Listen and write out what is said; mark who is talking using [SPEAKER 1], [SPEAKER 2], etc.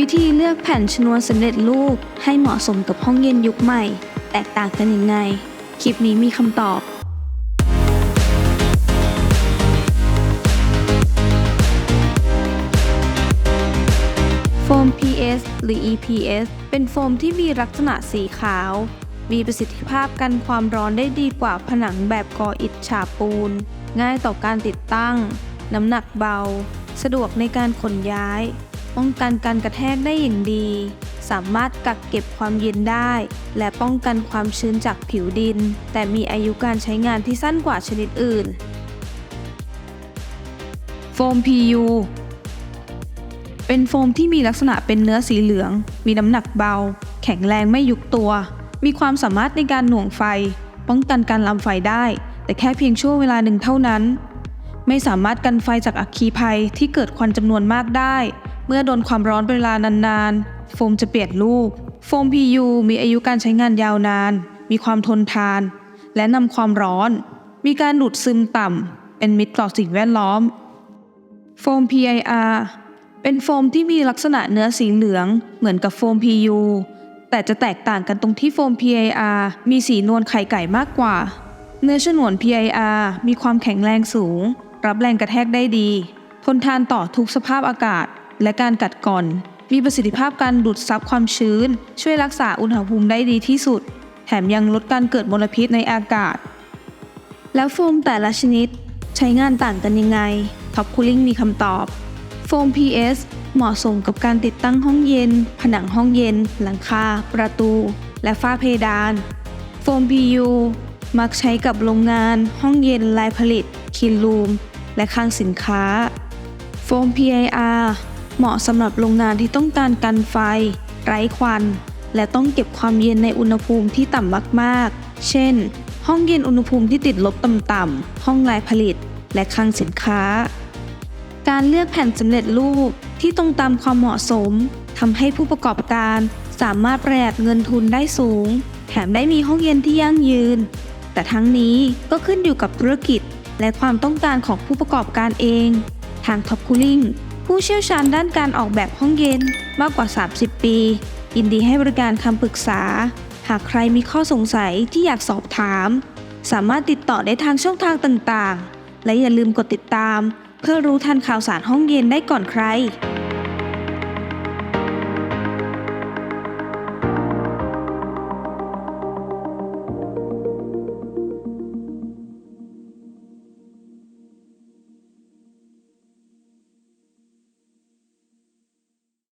[SPEAKER 1] วิธีเลือกแผ่นชนวนสำเร็จรูปให้เหมาะสมกับห้องเย็นยุคใหม่ แตกต่างกันยังไง คลิปนี้มีคำตอบ โฟม PS หรือ EPS เป็นโฟมที่มีลักษณะสีขาว มีประสิทธิภาพกันความร้อนได้ดีกว่าผนังแบบก่ออิฐฉาบปูน ง่ายต่อการติดตั้ง น้ำหนักเบา สะดวกในการขนย้าย ป้องกันการกระแทกได้อย่างดี สามารถกักเก็บความเย็นได้ และป้องกันความชื้นจากผิวดิน แต่มีอายุการใช้งานที่สั้นกว่าชนิดอื่น โฟม PU เป็นโฟมที่มีลักษณะเป็นเนื้อสีเหลือง มีน้ำหนักเบา แข็งแรงไม่ยุบตัว มีความสามารถในการหน่วงไฟ ป้องกันการลามไฟได้ แต่แค่เพียงช่วงเวลาหนึ่งเท่านั้น ไม่สามารถกันไฟจากอัคคีภัยที่เกิดควันจำนวนมากได้ เมื่อโดนความร้อนเป็นเวลานานๆ โฟมจะเปลี่ยนรูป โฟม PU มีอายุการใช้งานยาวนาน มีความทนทาน และนำความร้อน มีการดูดซึมต่ำ เป็นมิตรต่อสิ่งแวดล้อม โฟม PIR เป็นโฟมที่มีลักษณะเนื้อสีเหลืองเหมือนกับโฟม PU แต่จะแตกต่างกันตรงที่โฟม PIR มีสีนวลไข่ไก่มากกว่า เนื้อฉนวน PIR มีความแข็งแรงสูง รับแรงกระแทกได้ดี ทนทานต่อทุกสภาพอากาศ และการกัดกร่อน มีประสิทธิภาพการดูดซับความชื้น ช่วยรักษาอุณหภูมิได้ดีที่สุด แถมยังลดการเกิดมลพิษในอากาศ แล้วโฟมแต่ละชนิดใช้งานต่างกันยังไงท็อปคูลิ่งมีคำตอบ โฟม PS เหมาะสมกับการติดตั้งห้องเย็น ผนังห้องเย็น หลังคา ประตู และฝ้าเพดาน โฟม PU มักใช้กับโรงงาน ห้องเย็นลายผลิต คินรูม และคลังสินค้า โฟม PIR เหมาะสำหรับโรงงานที่ต้องการกันไฟ ไร้ควัน และต้องเก็บความเย็นในอุณหภูมิที่ต่ำมากๆ เช่น ห้องเย็นอุณหภูมิที่ติดลบต่ำๆ ห้องลายผลิต และคลังสินค้า การเลือกแผ่นสำเร็จรูปที่ตรงตามความเหมาะสมทำให้ผู้ประกอบการสามารถประหยัดเงินทุนได้สูง แถมได้มีห้องเย็นที่ยั่งยืน แต่ทั้งนี้ก็ขึ้นอยู่กับธุรกิจ และความต้องการของผู้ประกอบการเอง ทาง Top Cooling ผู้เชี่ยวชาญด้านการออกแบบห้องเย็นมากกว่า 30 ปียินดีให้บริการคำปรึกษา หากใครมีข้อสงสัยที่อยากสอบถาม สามารถติดต่อได้ทางช่องทางต่างๆ และอย่าลืมกดติดตาม เพื่อรู้ทันข่าวสารห้องเย็นได้ก่อนใคร